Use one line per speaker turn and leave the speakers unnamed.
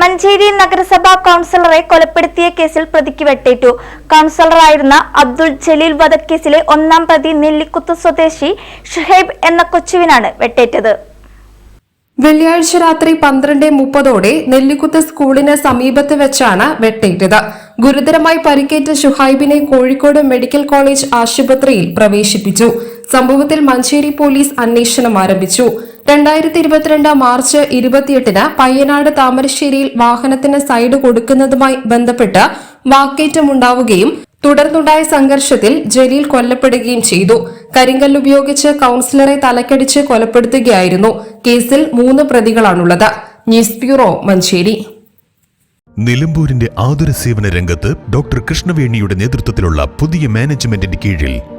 മഞ്ചേരി നഗരസഭാ കൗൺസിലറെ കൊലപ്പെടുത്തിയ കേസിൽ പ്രതിക്ക് വെട്ടേറ്റു കൌൺസിലറായിരുന്ന അബ്ദുൾ ജലീൽ വധക്കേസിലെ ഒന്നാം പ്രതി നെല്ലിക്കുത്ത് സ്വദേശി ഷുഹൈബ് എന്ന കൊച്ചുവിനാണ് വെട്ടേറ്റത് വെള്ളിയാഴ്ച രാത്രി പന്ത്രണ്ട് മുപ്പതോടെ നെല്ലിക്കുത്ത് സ്കൂളിന് സമീപത്ത് വെച്ചാണ് വെട്ടേറ്റത് ഗുരുതരമായി പരിക്കേറ്റ ഷുഹൈബിനെ കോഴിക്കോട് മെഡിക്കൽ കോളേജ് ആശുപത്രിയിൽ പ്രവേശിപ്പിച്ചു സംഭവത്തിൽ മഞ്ചേരി പോലീസ് അന്വേഷണം ആരംഭിച്ചു രണ്ടായിരത്തി ഇരുപത്തിരണ്ട് മാർച്ച് ഇരുപത്തിയെട്ടിന് പയ്യനാട് താമരശ്ശേരിയിൽ വാഹനത്തിന് സൈഡ് കൊടുക്കുന്നതുമായി ബന്ധപ്പെട്ട് വാക്കേറ്റമുണ്ടാവുകയും തുടർന്നുണ്ടായ സംഘർഷത്തിൽ ജലീൽ കൊല്ലപ്പെടുകയും ചെയ്തു കരിങ്കല്ല് ഉപയോഗിച്ച് കൌൺസിലറെ തലക്കടിച്ച് കൊലപ്പെടുത്തുകയായിരുന്നു കേസിൽ മൂന്ന് പ്രതികളാണുള്ളത് ന്യൂസ് ബ്യൂറോ മഞ്ചേരി നിലമ്പൂരിന്റെ ആതുര സേവന രംഗത്ത് ഡോക്ടർ കൃഷ്ണവേണിയുടെ നേതൃത്വത്തിലുള്ള പുതിയ മാനേജ്മെന്റിന്റെ കീഴിൽ